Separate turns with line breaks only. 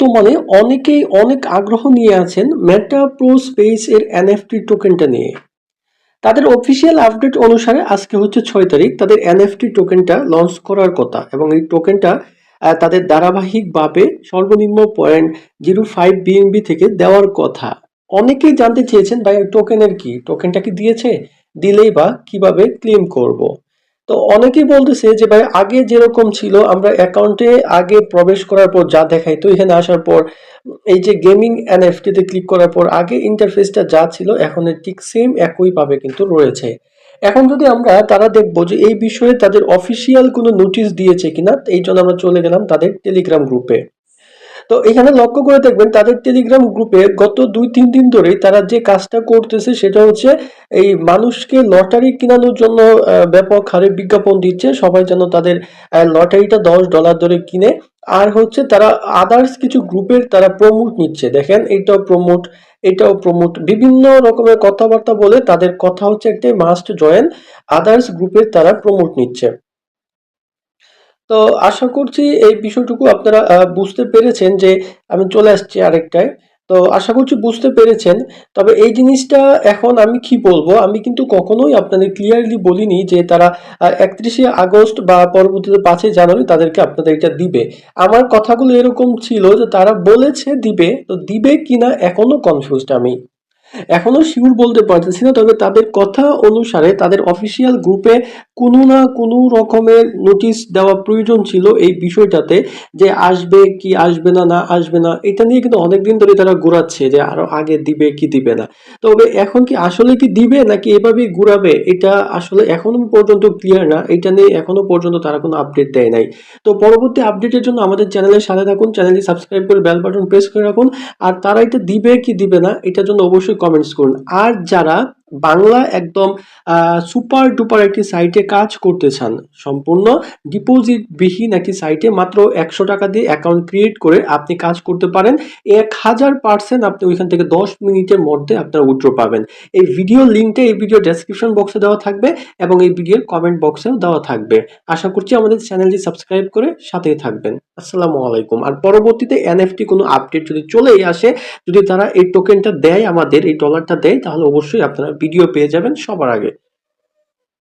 বর্তমানে অনেকেই অনেক আগ্রহ নিয়ে আছেন মেটা প্রো স্পেস এর এনএফটি টোকেনটা নিয়ে। তাদের অফিসিয়াল আপডেট অনুসারে আজকে হচ্ছে ছয় তারিখ, তাদের এনএফটি টোকেনটা লঞ্চ করার কথা এবং এই টোকেনটা তাদের ধারাবাহিকভাবে সর্বনিম্ন পয়েন্ট জিরো ফাইভ বিএনবি থেকে দেওয়ার কথা। অনেকেই জানতে চেয়েছেন, ভাই টোকেনের কি? টোকেনটা কি দিয়েছে? দিলেই বা কীভাবে ক্লেম করব? তো অনেকেই বলতেছে যে ভাই, আগে যেরকম ছিল, আমরা অ্যাকাউন্টে আগে প্রবেশ করার পর যা দেখাই, তো এখানে আসার পর, এই যে গেমিং এনএফটিতে ক্লিক করার পর, আগে ইন্টারফেসটা যা ছিল, এখন ঠিক সেম একইভাবে কিন্তু রয়েছে। এখন যদি আমরা, তারা দেখব যে এই বিষয়ে তাদের অফিসিয়াল কোনো নোটিশ দিয়েছে কিনা, এই জন্য আমরা চলে গেলাম তাদের টেলিগ্রাম গ্রুপে তো এখানে লক্ষ্য করে দেখবেন তাদের টেলিগ্রাম গ্রুপে গত দুই, তিন দিন ধরেই তারা যে কাজটা করতেছে সেটা হচ্ছে এই মানুষকে লটারি কেনানোর জন্য ব্যাপক হারে বিজ্ঞাপন দিচ্ছে। সবাই যেন তাদের লটারিটা দশ ডলার ধরে কিনে। আর হচ্ছে তারা আদার্স কিছু গ্রুপের তারা প্রমোট নিচ্ছে। দেখেন, এটাও প্রমোট এটাও প্রমোট বিভিন্ন রকমের কথাবার্তা বলে তাদের কথা হচ্ছে একটা মাস্ট জয়েন আদার্স গ্রুপের তারা প্রমোট নিচ্ছে। তো আশা করছি এই বিষয়টুকু আপনারা বুঝতে পেরেছেন যে আমি চলে আসছি আরেকটায়। তো আশা করছি বুঝতে পেরেছেন। তবে এই জিনিসটা এখন আমি কি বলব? আমি কিন্তু কখনোই আপনাদের ক্লিয়ারলি বলিনি যে তারা একত্রিশে আগস্ট বা পরবর্তীতে পাঁচই জানুয়ারি তাদেরকে আপনাদের এটা দিবে। আমার কথাগুলো এরকম ছিল যে তারা বলেছে দিবে, তো দিবে কিনা এখনও কনফিউজড আমি। এখনও শিওর বলতে পারতেছি না, তবে তাদের কথা অনুসারে তাদের অফিসিয়াল গ্রুপে কোনো না কোনো রকমের নোটিশ দেওয়া প্রয়োজন ছিল এই বিষয়টাতে যে আসবে কি আসবে না না আসবে না। এটা নিয়ে কিন্তু অনেকদিন ধরে তারা ঘোরাচ্ছে যে আরও আগে দিবে কি দিবে না। তবে এখন কি আসলে কি দিবে নাকি এভাবেই ঘুরাবে, এটা আসলে এখনও পর্যন্ত ক্লিয়ার না। এটা নিয়ে এখনও পর্যন্ত তারা কোনো আপডেট দেয় নাই। তো পরবর্তী আপডেটের জন্য আমাদের চ্যানেলের সাথে থাকুন, চ্যানেলটি সাবস্ক্রাইব করে বেল বাটন প্রেস করে রাখুন। আর তারা এটা দিবে কি দিবে না, এটার জন্য অবশ্যই কমেন্টস করুন। আর যারা বাংলা একদম সুপার ডুপার একটি সাইটে কাজ করতে চান। সম্পূর্ণ ডিপোজিট বিহীন একটি সাইটে মাত্র একশো টাকা দিয়ে অ্যাকাউন্ট ক্রিয়েট করে আপনি কাজ করতে পারেন। এক হাজার পার্সেন্ট আপনি ওইখান থেকে দশ মিনিটের মধ্যে আপনার উইথড্র পাবেন। এই ভিডিও লিঙ্কটা এই ভিডিও ডেসক্রিপশন বক্সে দেওয়া থাকবে এবং এই ভিডিওর কমেন্ট বক্সেও দেওয়া থাকবে। আশা করছি আমাদের চ্যানেলটি সাবস্ক্রাইব করে সাথেই থাকবেন। আসসালামু আলাইকুম। আর পরবর্তীতে এনএফটি কোনো আপডেট যদি চলেই আসে, যদি তারা এই টোকেনটা দেয় আমাদের, এই ডলারটা দেয়, তাহলে অবশ্যই আপনারা ভিডিও পেয়ে যাবেন সবার আগে।